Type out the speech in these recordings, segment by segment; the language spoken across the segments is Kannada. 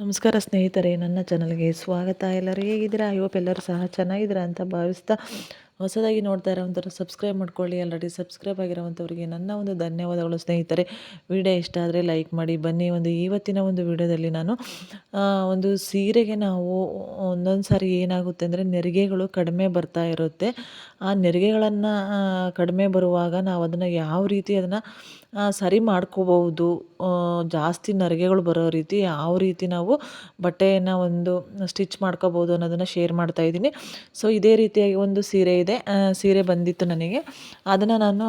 ನಮಸ್ಕಾರ ಸ್ನೇಹಿತರೆ ನನ್ನ ಚಾನಲ್ಗೆ ಸ್ವಾಗತ ಎಲ್ಲರೂ ಹೇಗಿದ್ದೀರಾ? ಐ ಹೋಪ್ ಎಲ್ಲರೂ ಸಹ ಚೆನ್ನಾಗಿದ್ದೀರಾ ಅಂತ ಭಾವಿಸ್ತಾ ಹೊಸದಾಗಿ ನೋಡ್ತಾ ಇರೋವಂಥವ್ರು ಸಬ್ಸ್ಕ್ರೈಬ್ ಮಾಡ್ಕೊಳ್ಳಿ. ಆಲ್ರೆಡಿ ಸಬ್ಸ್ಕ್ರೈಬ್ ಆಗಿರೋವಂಥವ್ರಿಗೆ ನನ್ನ ಒಂದು ಧನ್ಯವಾದಗಳು ಸ್ನೇಹಿತರೆ. ವಿಡಿಯೋ ಇಷ್ಟ ಆದರೆ ಲೈಕ್ ಮಾಡಿ. ಬನ್ನಿ, ಒಂದು ಇವತ್ತಿನ ಒಂದು ವಿಡಿಯೋದಲ್ಲಿ ನಾನು ಒಂದು ಸೀರೆಗೆ ನಾವು ಒಂದೊಂದು ಸಾರಿ ಏನಾಗುತ್ತೆ ಅಂದರೆ ನೆರಿಗೆಗಳು ಕಡಿಮೆ ಬರ್ತಾ ಇರುತ್ತೆ. ಆ ನೆರಿಗೆಗಳನ್ನು ಕಡಿಮೆ ಬರುವಾಗ ನಾವು ಅದನ್ನು ಯಾವ ರೀತಿ ಅದನ್ನು ಸರಿ ಮಾಡ್ಕೋಬಹುದು ಜಾಸ್ತಿ ನರಿಗೆಗಳು ಬರೋ ರೀತಿ ಯಾವ ರೀತಿ ನಾವು ಬಟ್ಟೆಯನ್ನು ಒಂದು ಸ್ಟಿಚ್ ಮಾಡ್ಕೋಬೋದು ಅನ್ನೋದನ್ನು ಶೇರ್ ಮಾಡ್ತಾ ಇದ್ದೀನಿ. ಸೊ ಇದೇ ರೀತಿಯಾಗಿ ಒಂದು ಸೀರೆ ಇದೆ ಸೀರೆ ಬಂದಿತ್ತು ನನಗೆ. ಅದನ್ನು ನಾನು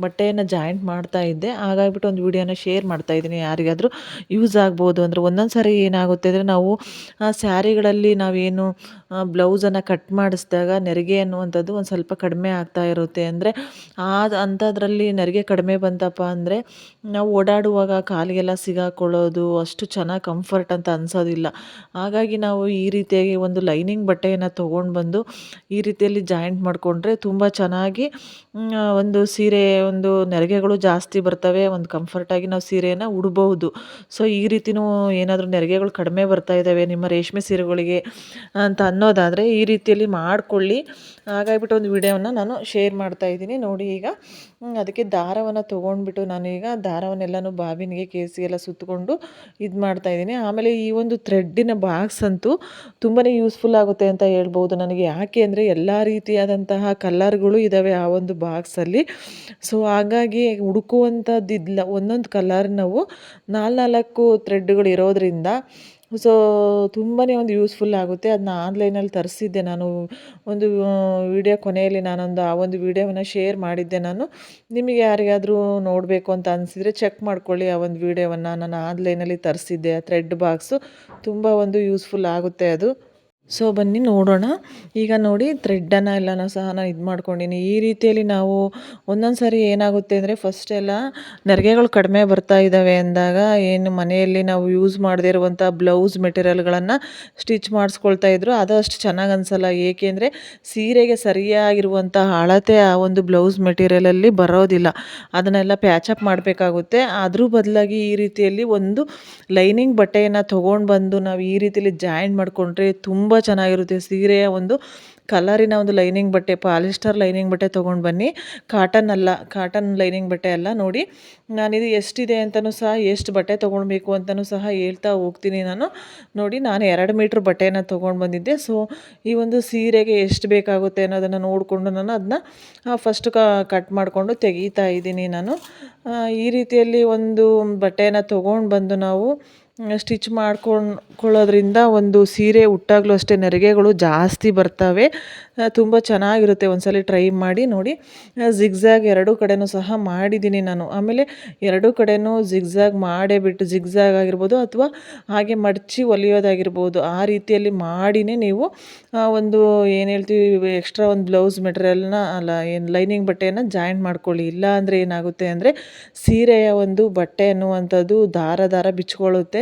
ಬಟ್ಟೆಯನ್ನು ಜಾಯಿಂಟ್ ಮಾಡ್ತಾ ಇದ್ದೆ. ಹಾಗಾಗ್ಬಿಟ್ಟು ಒಂದು ವಿಡಿಯೋನ ಶೇರ್ ಮಾಡ್ತಾ ಇದ್ದೀನಿ. ಯಾರಿಗಾದರೂ ಯೂಸ್ ಆಗ್ಬೋದು ಅಂದರೆ ಒಂದೊಂದು ಸಾರಿ ಏನಾಗುತ್ತೆ ಅಂದರೆ ನಾವು, ಆ, ಸ್ಯಾರಿಗಳಲ್ಲಿ ನಾವೇನು ಬ್ಲೌಸನ್ನು ಕಟ್ ಮಾಡಿಸಿದಾಗ ನೆರಿಗೆ ಅನ್ನುವಂಥದ್ದು ಒಂದು ಸ್ವಲ್ಪ ಕಡಿಮೆ ಆಗ್ತಾ ಇರುತ್ತೆ ಅಂದರೆ ಆ ಅಂಥದ್ರಲ್ಲಿ ನೆರಿಗೆ ಕಡಿಮೆ ಬಂತಪ್ಪ ಅಂದರೆ, ನಾವು ಓಡಾಡುವಾಗ ಕಾಲಿಗೆಲ್ಲ ಸಿಗಾಕೊಳ್ಳೋದು, ಅಷ್ಟು ಚೆನ್ನಾಗಿ ಕಂಫರ್ಟ್ ಅಂತ ಅನಿಸೋದಿಲ್ಲ. ಹಾಗಾಗಿ ನಾವು ಈ ರೀತಿಯಾಗಿ ಒಂದು ಲೈನಿಂಗ್ ಬಟ್ಟೆಯನ್ನು ತೊಗೊಂಡು ಬಂದು ಈ ರೀತಿಯಲ್ಲಿ ಜಾಯಿಂಟ್ ಮಾಡಿಕೊಂಡ್ರೆ ತುಂಬ ಚೆನ್ನಾಗಿ ಒಂದು ಸೀರೆ, ಒಂದು ನೆರಿಗೆಗಳು ಜಾಸ್ತಿ ಬರ್ತವೆ, ಒಂದು ಕಂಫರ್ಟಾಗಿ ನಾವು ಸೀರೆಯನ್ನು ಉಡ್ಬೋದು ಸೊ ಈ ರೀತಿಯೂ ಏನಾದರೂ ನೆರಿಗೆಗಳು ಕಡಿಮೆ ಬರ್ತಾ ಇದ್ದಾವೆ ನಿಮ್ಮ ರೇಷ್ಮೆ ಸೀರೆಗಳಿಗೆ ಅಂತ ಅನ್ನೋದಾದರೆ ಈ ರೀತಿಯಲ್ಲಿ ಮಾಡಿಕೊಳ್ಳಿ. ಹಾಗಾಗಿಬಿಟ್ಟು ಒಂದು ವಿಡಿಯೋವನ್ನು ನಾನು ಶೇರ್ ಮಾಡ್ತಾ ಇದ್ದೀನಿ. ನೋಡಿ ಈಗ ಅದಕ್ಕೆ ದಾರವನ್ನು ತೊಗೊಂಡ್ಬಿಟ್ಟು ನಾನೀಗ ದಾರವನ್ನೆಲ್ಲನೂ ಬಾಬಿನಿಗೆ ಎಲ್ಲ ಸುತ್ತಕೊಂಡು ಇದು ಮಾಡ್ತಾ ಇದ್ದೀನಿ. ಆಮೇಲೆ ಈ ಒಂದು ಥ್ರೆಡ್ಡಿನ ಬಾಕ್ಸ್ ಅಂತೂ ತುಂಬಾ ಯೂಸ್ಫುಲ್ ಆಗುತ್ತೆ ಅಂತ ಹೇಳ್ಬೋದು. ನನಗೆ ಯಾಕೆ ಅಂದರೆ ಎಲ್ಲ ರೀತಿಯಾದಂತಹ ಕಲರ್ಗಳು ಇದ್ದಾವೆ ಆ ಒಂದು ಬಾಕ್ಸಲ್ಲಿ. ಸೊ ಹಾಗಾಗಿ ಹುಡುಕುವಂಥದ್ದಿಲ್ಲ ಒಂದೊಂದು ಕಲರ್ ನಾವು ನಾಲ್ಕು ಥ್ರೆಡ್ಗಳು ಇರೋದ್ರಿಂದ ಸೊ ತುಂಬಾ ಒಂದು ಯೂಸ್ಫುಲ್ ಆಗುತ್ತೆ. ಅದನ್ನ ಆನ್ಲೈನಲ್ಲಿ ತರಿಸಿದ್ದೆ ನಾನು. ಒಂದು ವಿಡಿಯೋ ಕೊನೆಯಲ್ಲಿ ನಾನೊಂದು ಆ ಒಂದು ವಿಡಿಯೋವನ್ನು ಶೇರ್ ಮಾಡಿದ್ದೆ ನಾನು. ನಿಮಗೆ ಯಾರಿಗಾದರೂ ನೋಡಬೇಕು ಅಂತ ಅನಿಸಿದರೆ ಚೆಕ್ ಮಾಡ್ಕೊಳ್ಳಿ ಆ ಒಂದು ವಿಡಿಯೋವನ್ನು. ನಾನು ಆನ್ಲೈನಲ್ಲಿ ತರಿಸಿದ್ದೆ ಆ ಥ್ರೆಡ್ ಬಾಕ್ಸು. ತುಂಬ ಒಂದು ಯೂಸ್ಫುಲ್ ಆಗುತ್ತೆ ಅದು. ಸೊ ಬನ್ನಿ ನೋಡೋಣ. ಈಗ ನೋಡಿ ಥ್ರೆಡ್ಡನ್ನು ಎಲ್ಲನೂ ಸಹ ನಾನು ಇದು ಮಾಡ್ಕೊಂಡಿನಿ. ಈ ರೀತಿಯಲ್ಲಿ ನಾವು ಒಂದೊಂದು ಸಾರಿ ಏನಾಗುತ್ತೆ ಅಂದರೆ ಫಸ್ಟ್ ಎಲ್ಲ ನೆರಿಗೆಗಳು ಕಡಿಮೆ ಬರ್ತಾ ಇದ್ದಾವೆ ಅಂದಾಗ ಏನು ಮನೆಯಲ್ಲಿ ನಾವು ಯೂಸ್ ಮಾಡದೇ ಇರುವಂಥ ಬ್ಲೌಸ್ ಮೆಟೀರಿಯಲ್ಗಳನ್ನು ಸ್ಟಿಚ್ ಮಾಡಿಸ್ಕೊಳ್ತಾ ಇದ್ರು. ಅದು ಅಷ್ಟು ಚೆನ್ನಾಗಿ ಅನಿಸಲ್ಲ. ಏಕೆಂದರೆ ಸೀರೆಗೆ ಸರಿಯಾಗಿರುವಂಥ ಅಳತೆ ಆ ಒಂದು ಬ್ಲೌಸ್ ಮೆಟೀರಿಯಲಲ್ಲಿ ಬರೋದಿಲ್ಲ. ಅದನ್ನೆಲ್ಲ ಪ್ಯಾಚಪ್ ಮಾಡಬೇಕಾಗುತ್ತೆ. ಅದ್ರ ಬದಲಾಗಿ ಈ ರೀತಿಯಲ್ಲಿ ಒಂದು ಲೈನಿಂಗ್ ಬಟ್ಟೆಯನ್ನು ತೊಗೊಂಡು ಬಂದು ನಾವು ಈ ರೀತಿಯಲ್ಲಿ ಜಾಯಿಂಟ್ ಮಾಡಿಕೊಂಡ್ರೆ ತುಂಬ ಚೆನ್ನಾಗಿರುತ್ತೆ. ಸೀರೆಯ ಒಂದು ಕಲರಿನ ಒಂದು ಲೈನಿಂಗ್ ಬಟ್ಟೆ, ಪಾಲಿಸ್ಟರ್ ಲೈನಿಂಗ್ ಬಟ್ಟೆ ತೊಗೊಂಡು ಬನ್ನಿ. ಕಾಟನ್ ಅಲ್ಲ, ಕಾಟನ್ ಲೈನಿಂಗ್ ಬಟ್ಟೆ ಅಲ್ಲ, ನೋಡಿ. ನಾನಿದು ಎಷ್ಟಿದೆ ಅಂತಲೂ ಸಹ, ಎಷ್ಟು ಬಟ್ಟೆ ತೊಗೊಳ್ಬೇಕು ಅಂತಲೂ ಸಹ ಹೇಳ್ತಾ ಹೋಗ್ತೀನಿ ನಾನು. ನೋಡಿ, ನಾನು ಎರಡು ಮೀಟ್ರ್ ಬಟ್ಟೆನ ತೊಗೊಂಡು ಬಂದಿದ್ದೆ. ಸೊ, ಈ ಒಂದು ಸೀರೆಗೆ ಎಷ್ಟು ಬೇಕಾಗುತ್ತೆ ಅನ್ನೋದನ್ನು ನೋಡಿಕೊಂಡು ನಾನು ಅದನ್ನ ಫಸ್ಟ್ ಕಟ್ ಮಾಡಿಕೊಂಡು ತೆಗೀತಾ ಇದ್ದೀನಿ ನಾನು. ಈ ರೀತಿಯಲ್ಲಿ ಒಂದು ಬಟ್ಟೆನ ತೊಗೊಂಡು ಬಂದು ನಾವು ಸ್ಟಿಚ್ ಮಾಡ್ಕೊಂಡ್ಕೊಳ್ಳೋದ್ರಿಂದ ಒಂದು ಸೀರೆ ಉಟ್ಟಾಗಲೂ ಅಷ್ಟೇ ನೆರಿಗೆಗಳು ಜಾಸ್ತಿ ಬರ್ತವೆ. ತುಂಬ ಚೆನ್ನಾಗಿರುತ್ತೆ ಒಂದ್ಸಲ ಟ್ರೈ ಮಾಡಿ ನೋಡಿ. ಜಿಗ್ಝ್ಯಾಗ್ ಎರಡೂ ಕಡೆನೂ ಸಹ ಮಾಡಿದ್ದೀನಿ ನಾನು. ಆಮೇಲೆ ಎರಡೂ ಕಡೆನೂ ಜಿಗ್ಝ್ಯಾಗ್ ಮಾಡೇ ಬಿಟ್ಟು ಜಿಗ್ಝ್ಯಾಗ್ ಆಗಿರ್ಬೋದು ಅಥವಾ ಹಾಗೆ ಮಡಚಿ ಒಲಿಯೋದಾಗಿರ್ಬೋದು. ಆ ರೀತಿಯಲ್ಲಿ ಮಾಡಿನೇ ನೀವು ಒಂದು ಏನು ಹೇಳ್ತೀವಿ ಎಕ್ಸ್ಟ್ರಾ ಒಂದು ಬ್ಲೌಸ್ ಮೆಟೀರಿಯಲ್ನ ಅಲ್ಲ, ಏನು ಲೈನಿಂಗ್ ಬಟ್ಟೆಯನ್ನು ಜಾಯಿಂಟ್ ಮಾಡ್ಕೊಳ್ಳಿ. ಇಲ್ಲ ಅಂದರೆ ಏನಾಗುತ್ತೆ ಅಂದರೆ ಸೀರೆಯ ಒಂದು ಬಟ್ಟೆ ಅನ್ನುವಂಥದ್ದು ದಾರ ದಾರ ಬಿಚ್ಕೊಳ್ಳುತ್ತೆ.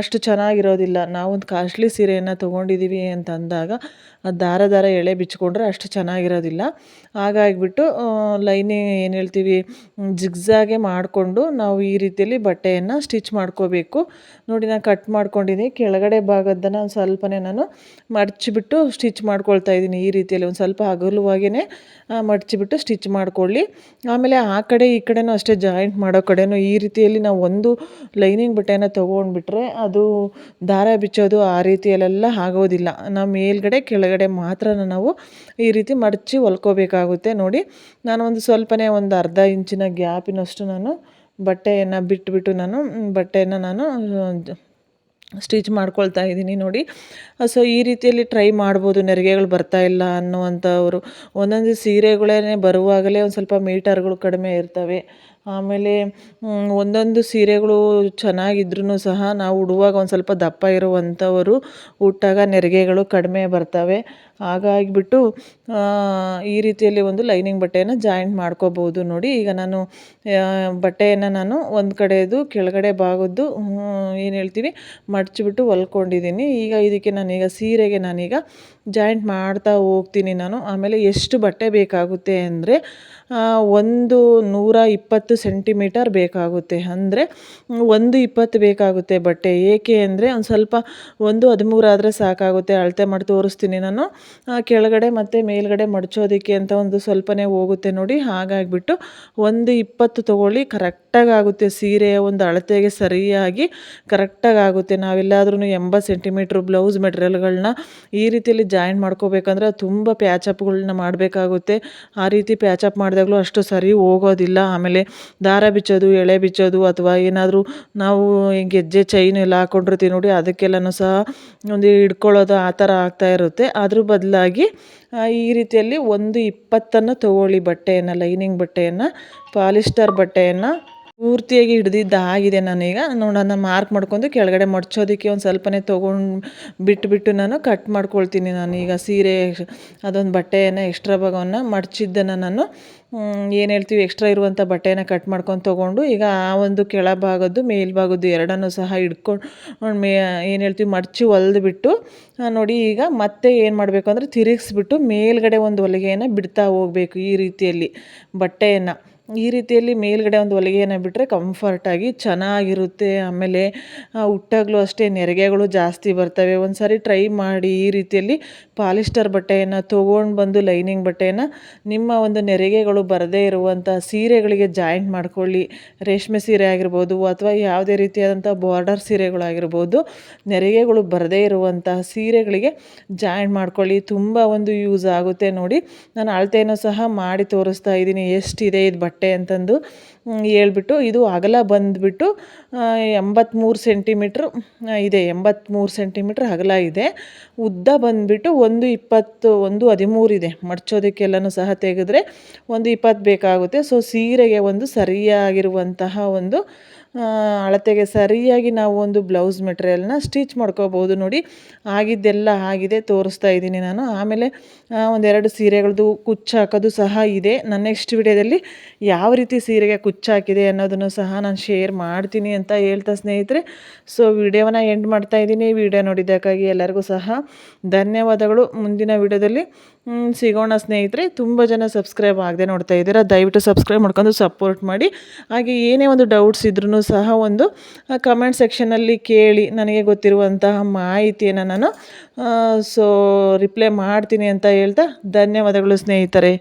ಅಷ್ಟು ಚೆನ್ನಾಗಿರೋದಿಲ್ಲ. ನಾವೊಂದು ಕಾಸ್ಟ್ಲಿ ಸೀರೆಯನ್ನು ತೊಗೊಂಡಿದ್ದೀವಿ ಅಂತ ಅಂದಾಗ ಆ ದಾರ ದಾರ ಎಳೆ ಬಿಚ್ಚಿಕೊಂಡ್ರೆ ಅಷ್ಟು ಚೆನ್ನಾಗಿರೋದಿಲ್ಲ. ಹಾಗಾಗಿಬಿಟ್ಟು ಲೈನಿಂಗ್ ಏನು ಹೇಳ್ತೀವಿ ಜಿಗ್ಸಾಗೆ ಮಾಡಿಕೊಂಡು ನಾವು ಈ ರೀತಿಯಲ್ಲಿ ಬಟ್ಟೆಯನ್ನು ಸ್ಟಿಚ್ ಮಾಡ್ಕೋಬೇಕು. ನೋಡಿ, ನಾನು ಕಟ್ ಮಾಡ್ಕೊಂಡಿದ್ದೀನಿ ಕೆಳಗಡೆ ಭಾಗದ್ದನ್ನು ಒಂದು ಸ್ವಲ್ಪನೇ ನಾನು ಮಡಚಿಬಿಟ್ಟು ಸ್ಟಿಚ್ ಮಾಡ್ಕೊಳ್ತಾ ಇದ್ದೀನಿ ಈ ರೀತಿಯಲ್ಲಿ. ಒಂದು ಸ್ವಲ್ಪ ಹಗಲುವಾಗೇ ಮಡಚಿಬಿಟ್ಟು ಸ್ಟಿಚ್ ಮಾಡ್ಕೊಳ್ಳಿ. ಆಮೇಲೆ ಆ ಕಡೆ ಈ ಕಡೆನೂ ಅಷ್ಟೇ ಜಾಯಿಂಟ್ ಮಾಡೋ ಕಡೆನೂ ಈ ರೀತಿಯಲ್ಲಿ ನಾವು ಒಂದು ಲೈನಿಂಗ್ ಬಟ್ಟೆಯನ್ನು ತೊಗೊಂಡ್ಬಿಟ್ರೆ ಅದು ದಾರ ಬಿಚ್ಚೋದು ಆ ರೀತಿಯಲ್ಲೆಲ್ಲ ಆಗೋದಿಲ್ಲ. ನಾವು ಮೇಲ್ಗಡೆ ಕೆಳಗಡೆ ಮಾತ್ರ ನಾವು ಈ ರೀತಿ ಮಡಚಿ ಹೊಲ್ಕೋಬೇಕಾಗುತ್ತೆ. ನೋಡಿ, ನಾನು ಒಂದು ಸ್ವಲ್ಪನೇ ಒಂದು ಅರ್ಧ ಇಂಚಿನ ಗ್ಯಾಪಿನಷ್ಟು ನಾನು ಬಟ್ಟೆಯನ್ನು ಬಿಟ್ಟುಬಿಟ್ಟು ನಾನು ಬಟ್ಟೆಯನ್ನು ನಾನು ಸ್ಟಿಚ್ ಮಾಡ್ಕೊಳ್ತಾ ಇದ್ದೀನಿ. ನೋಡಿ, ಸೊ ಈ ರೀತಿಯಲ್ಲಿ ಟ್ರೈ ಮಾಡ್ಬೋದು. ನೆರಿಗೆಗಳು ಬರ್ತಾ ಇಲ್ಲ ಅನ್ನುವಂಥವ್ರು. ಒಂದೊಂದು ಸೀರೆಗಳೇ ಬರುವಾಗಲೇ ಒಂದು ಸ್ವಲ್ಪ ಮೀಟರ್ಗಳು ಕಡಿಮೆ ಇರ್ತವೆ. ಆಮೇಲೆ ಒಂದೊಂದು ಸೀರೆಗಳು ಚೆನ್ನಾಗಿದ್ರೂ ಸಹ ನಾವು ಉಡುವಾಗ ಒಂದು ಸ್ವಲ್ಪ ದಪ್ಪ ಇರುವಂಥವರು ಉಟ್ಟಾಗ ನೆರಿಗೆಗಳು ಕಡಿಮೆ ಬರ್ತವೆ. ಹಾಗಾಗಿಬಿಟ್ಟು ಈ ರೀತಿಯಲ್ಲಿ ಒಂದು ಲೈನಿಂಗ್ ಬಟ್ಟೆಯನ್ನು ಜಾಯಿಂಟ್ ಮಾಡ್ಕೋಬೋದು ನೋಡಿ. ಈಗ ನಾನು ಬಟ್ಟೆಯನ್ನು ನಾನು ಒಂದು ಕಡೆದು ಕೆಳಗಡೆ ಭಾಗದ್ದು ಏನು ಹೇಳ್ತೀವಿ, ಮಡಚಿಬಿಟ್ಟು ಹೊಲ್ಕೊಂಡಿದ್ದೀನಿ ಈಗ ಇದಕ್ಕೆ ನಾನೀಗ ಸೀರೆಗೆ ನಾನೀಗ ಜಾಯಿಂಟ್ ಮಾಡ್ತಾ ಹೋಗ್ತೀನಿ ನಾನು. ಆಮೇಲೆ ಎಷ್ಟು ಬಟ್ಟೆ ಬೇಕಾಗುತ್ತೆ ಅಂದರೆ ಒಂದು ನೂರ ಇಪ್ಪತ್ತು ಸೆಂಟಿಮೀಟರ್ ಬೇಕಾಗುತ್ತೆ. ಅಂದರೆ ಒಂದು ಇಪ್ಪತ್ತು ಬೇಕಾಗುತ್ತೆ ಬಟ್ಟೆ. ಏಕೆ ಅಂದರೆ ಒಂದು ಸ್ವಲ್ಪ ಒಂದು ಹದಿಮೂರು ಆದರೆ ಸಾಕಾಗುತ್ತೆ. ಅಳತೆ ಮಾಡಿ ತೋರಿಸ್ತೀನಿ ನಾನು. ಕೆಳಗಡೆ ಮತ್ತು ಮೇಲ್ಗಡೆ ಮಡಚೋದಕ್ಕೆ ಅಂತ ಒಂದು ಸ್ವಲ್ಪನೇ ಹೋಗುತ್ತೆ ನೋಡಿ. ಹಾಗಾಗಿಬಿಟ್ಟು ಒಂದು ಇಪ್ಪತ್ತು ತೊಗೊಳ್ಳಿ. ಕರೆಕ್ಟಾಗಿ ಆಗುತ್ತೆ ಸೀರೆಯ ಒಂದು ಅಳತೆಗೆ ಸರಿಯಾಗಿ ಕರೆಕ್ಟಾಗಿ ಆಗುತ್ತೆ ನಾವೆಲ್ಲಾದ್ರೂ ಎಂಬತ್ತು ಸೆಂಟಿಮೀಟ್ರ್ ಬ್ಲೌಸ್ ಮೆಟೀರಿಯಲ್ಗಳನ್ನ ಈ ರೀತಿಯಲ್ಲಿ ಜಾಯಿನ್ ಮಾಡ್ಕೋಬೇಕಂದ್ರೆ ತುಂಬ ಪ್ಯಾಚಪ್ಗಳನ್ನ ಮಾಡಬೇಕಾಗುತ್ತೆ. ಆ ರೀತಿ ಪ್ಯಾಚಪ್ ಮಾಡಿದಾಗಲೂ ಅಷ್ಟು ಸರಿ ಹೋಗೋದಿಲ್ಲ. ಆಮೇಲೆ ದಾರ ಬಿಚ್ಚೋದು, ಎಳೆ ಬಿಚ್ಚೋದು ಅಥವಾ ಏನಾದರೂ ನಾವು ಗೆಜ್ಜೆ ಚೈನ್ ಎಲ್ಲ ಹಾಕ್ಕೊಂಡಿರ್ತೀವಿ ನೋಡಿ, ಅದಕ್ಕೆಲ್ಲನೂ ಸಹ ಒಂದು ಹಿಡ್ಕೊಳ್ಳೋದು ಆ ಥರ ಆಗ್ತಾ ಇರುತ್ತೆ. ಅದ್ರ ಬದಲಾಗಿ ಈ ರೀತಿಯಲ್ಲಿ ಒಂದು ಇಪ್ಪತ್ತನ್ನು ತೊಗೊಳ್ಳಿ ಬಟ್ಟೆಯನ್ನು, ಲೈನಿಂಗ್ ಬಟ್ಟೆಯನ್ನು, ಪಾಲಿಸ್ಟರ್ ಬಟ್ಟೆಯನ್ನು ಪೂರ್ತಿಯಾಗಿ ಹಿಡ್ದಿದ್ದು ಆಗಿದೆ ನಾನೀಗ ನೋಡೋಣ ಮಾರ್ಕ್ ಮಾಡ್ಕೊಂಡು ಕೆಳಗಡೆ ಮಡ್ಚೋದಕ್ಕೆ ಒಂದು ಸ್ವಲ್ಪನೇ ತೊಗೊಂಡು ಬಿಟ್ಬಿಟ್ಟು ನಾನು ಕಟ್ ಮಾಡ್ಕೊಳ್ತೀನಿ ಈಗ ಸೀರೆ, ಅದೊಂದು ಬಟ್ಟೆಯನ್ನು ಎಕ್ಸ್ಟ್ರಾ ಭಾಗವನ್ನು ಮಡಚಿದ್ದನ್ನು ನಾನು ಏನು ಹೇಳ್ತೀವಿ ಎಕ್ಸ್ಟ್ರಾ ಇರುವಂಥ ಬಟ್ಟೆನ ಕಟ್ ಮಾಡ್ಕೊಂಡು ತೊಗೊಂಡು ಈಗ ಆ ಒಂದು ಕೆಳಭಾಗದ್ದು, ಮೇಲ್ಭಾಗದ್ದು ಎರಡನ್ನೂ ಸಹ ಹಿಡ್ಕೊಂಡು ಮೇ, ಏನು ಹೇಳ್ತೀವಿ, ಮಡಚಿ ಹೊಲ್ದುಬಿಟ್ಟು ನೋಡಿ ಈಗ ಮತ್ತೆ ಏನು ಮಾಡಬೇಕು ಅಂದರೆ ತಿರುಗಿಸ್ಬಿಟ್ಟು ಮೇಲ್ಗಡೆ ಒಂದು ಹೊಲಿಗೆಯನ್ನು ಬಿಡ್ತಾ ಹೋಗಬೇಕು ಈ ರೀತಿಯಲ್ಲಿ ಬಟ್ಟೆಯನ್ನು. ಈ ರೀತಿಯಲ್ಲಿ ಮೇಲ್ಗಡೆ ಒಂದು ಹೊಲಿಗೆಯನ್ನು ಬಿಟ್ಟರೆ ಕಂಫರ್ಟಾಗಿ ಚೆನ್ನಾಗಿರುತ್ತೆ. ಆಮೇಲೆ ಹುಟ್ಟಾಗಲೂ ಅಷ್ಟೇ ನೆರಿಗೆಗಳು ಜಾಸ್ತಿ ಬರ್ತವೆ. ಒಂದು ಸಾರಿ ಟ್ರೈ ಮಾಡಿ ಈ ರೀತಿಯಲ್ಲಿ ಪಾಲಿಸ್ಟರ್ ಬಟ್ಟೆಯನ್ನು ತೊಗೊಂಡು ಬಂದು ಲೈನಿಂಗ್ ಬಟ್ಟೆಯನ್ನು ನಿಮ್ಮ ಒಂದು ನೆರಿಗೆಗಳು ಬರದೇ ಇರುವಂಥ ಸೀರೆಗಳಿಗೆ ಜಾಯಿಂಟ್ ಮಾಡ್ಕೊಳ್ಳಿ. ರೇಷ್ಮೆ ಸೀರೆ ಆಗಿರ್ಬೋದು ಅಥವಾ ಯಾವುದೇ ರೀತಿಯಾದಂಥ ಬಾರ್ಡರ್ ಸೀರೆಗಳಾಗಿರ್ಬೋದು, ನೆರಿಗೆಗಳು ಬರದೇ ಇರುವಂತಹ ಸೀರೆಗಳಿಗೆ ಜಾಯಿಂಟ್ ಮಾಡ್ಕೊಳ್ಳಿ. ತುಂಬ ಒಂದು ಯೂಸ್ ಆಗುತ್ತೆ ನೋಡಿ. ನಾನು ಅಳತೆಯನ್ನು ಸಹ ಮಾಡಿ ತೋರಿಸ್ತಾ ಇದ್ದೀನಿ. ಎಷ್ಟಿದೆ ಇದು ಬಟ್ಟೆ? ಅಂತಂದು ಹೇಳ್ಬಿಟ್ಟು ಇದು ಅಗಲ ಬಂದುಬಿಟ್ಟು ಎಂಬತ್ತ್ಮೂರು ಸೆಂಟಿಮೀಟ್ರ್ ಇದೆ ಎಂಬತ್ತ್ಮೂರು ಸೆಂಟಿಮೀಟ್ರ್ ಅಗಲ ಇದೆ. ಉದ್ದ ಬಂದುಬಿಟ್ಟು ಒಂದು ಇಪ್ಪತ್ತು, ಒಂದು ಹದಿಮೂರು ಇದೆ. ಮಡ್ಚೋದಕ್ಕೆಲ್ಲನೂ ಸಹ ತೆಗೆದ್ರೆ ಒಂದು ಇಪ್ಪತ್ತು ಬೇಕಾಗುತ್ತೆ. ಸೊ ಸೀರೆಗೆ ಒಂದು ಸರಿಯಾಗಿರುವಂತಹ ಒಂದು ಅಳತೆಗೆ ಸರಿಯಾಗಿ ನಾವು ಒಂದು ಬ್ಲೌಸ್ ಮೆಟೀರಿಯಲ್ನ ಸ್ಟಿಚ್ ಮಾಡ್ಕೋಬೋದು ನೋಡಿ. ಆಗಿದ್ದೆಲ್ಲ ಆಗಿದೆ, ತೋರಿಸ್ತಾ ಇದ್ದೀನಿ ನಾನು. ಆಮೇಲೆ ಒಂದೆರಡು ಸೀರೆಗಳದ್ದು ಕುಚ್ಚು ಹಾಕೋದು ಸಹ ಇದೆ. ನನ್ನ ನೆಕ್ಸ್ಟ್ ವಿಡಿಯೋದಲ್ಲಿ ಯಾವ ರೀತಿ ಸೀರೆಗೆ ಕುಚ್ಚು ಹಾಕಿದೆ ಅನ್ನೋದನ್ನು ಸಹ ನಾನು ಶೇರ್ ಮಾಡ್ತೀನಿ ಅಂತ ಹೇಳ್ತಾ ಸ್ನೇಹಿತರೆ. ಸೊ ವಿಡಿಯೋವನ್ನು ಎಂಡ್ ಮಾಡ್ತಾ ಇದ್ದೀನಿ. ವಿಡಿಯೋ ನೋಡಿದ್ದಕ್ಕಾಗಿ ಎಲ್ಲರಿಗೂ ಸಹ ಧನ್ಯವಾದಗಳು. ಮುಂದಿನ ವಿಡಿಯೋದಲ್ಲಿ ಸಿಗೋಣ ಸ್ನೇಹಿತರೆ. ತುಂಬ ಜನ ಸಬ್ಸ್ಕ್ರೈಬ್ ಆಗದೆ ನೋಡ್ತಾ ಇದ್ದೀರಾ. ದಯವಿಟ್ಟು ಸಬ್ಸ್ಕ್ರೈಬ್ ಮಾಡ್ಕೊಂಡು ಸಪೋರ್ಟ್ ಮಾಡಿ. ಹಾಗೆ ಏನೇ ಒಂದು ಡೌಟ್ಸ್ ಇದ್ರೂ ಸಹ ಒಂದು ಕಮೆಂಟ್ ಸೆಕ್ಷನಲ್ಲಿ ಕೇಳಿ ನನಗೆ ಗೊತ್ತಿರುವಂತಹ ಮಾಹಿತಿಯನ್ನು ನಾನು ಸೊ ರಿಪ್ಲೈ ಮಾಡ್ತೀನಿ ಅಂತ ಹೇಳ್ತಾ ಧನ್ಯವಾದಗಳು ಸ್ನೇಹಿತರೆ.